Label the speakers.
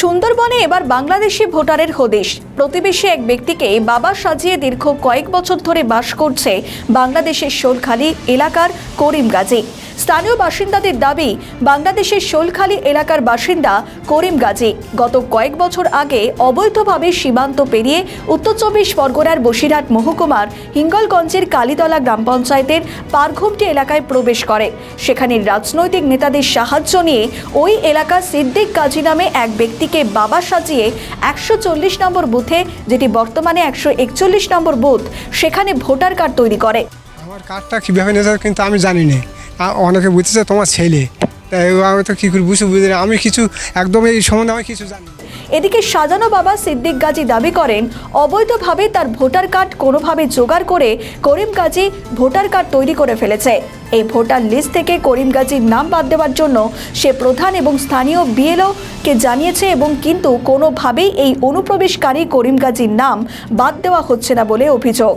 Speaker 1: সুন্দরবনে এবার বাংলাদেশি ভোটারের হদিশ। প্রতিবেশী এক ব্যক্তিকে বাবা সাজিয়ে দীর্ঘ কয়েক বছর ধরে বাস করছে বাংলাদেশের সোরখালি এলাকার করিম গাজী স্থানীয় বাসিন্দাদের দাবি, বাংলাদেশের শোলখালি এলাকার বাসিন্দা করিম গাজী গত কয়েক বছর আগে অবৈধভাবে সীমান্ত পেরিয়ে উত্তর চব্বিশ পরগনার বসিরহাট মহকুমার হিঙ্গলগঞ্জের কালীতলা গ্রাম পঞ্চায়েতের পারঘুমটি এলাকায় প্রবেশ করে। সেখানে রাজনৈতিক নেতাদের সাহায্য নিয়ে ওই এলাকা সিদ্দিক কাজী নামে এক ব্যক্তিকে বাবা সাজিয়ে একশো চল্লিশ নম্বর বুথে, যেটি বর্তমানে একশো একচল্লিশ নম্বর বুথ, সেখানে ভোটার কার্ড তৈরি করে।
Speaker 2: আমার কার্ডটা কীভাবে নিয়েছে কিন্তু আমি জানি না অনেকে বুঝতেছে তোমার ছেলে। তাই আমি তো কী করে বুঝতে বুঝি আমি কিছু একদম এই সম্বন্ধে আমি কিছু জানি
Speaker 1: এদিকে সাজানো বাবা সিদ্দিক গাজী দাবি করেন, অবৈধভাবে তার ভোটার কার্ড কোনোভাবে জোগাড় করে করিম গাজী ভোটার কার্ড তৈরি করে ফেলেছে। এই ভোটার লিস্ট থেকে করিম গাজীর নাম বাদ দেওয়ার জন্য সে প্রধান এবং স্থানীয় বিএলও কে জানিয়েছে এবং কিন্তু কোনোভাবেই এই অনুপ্রবেশকারী করিম গাজীর নাম বাদ দেওয়া হচ্ছে না বলে অভিযোগ।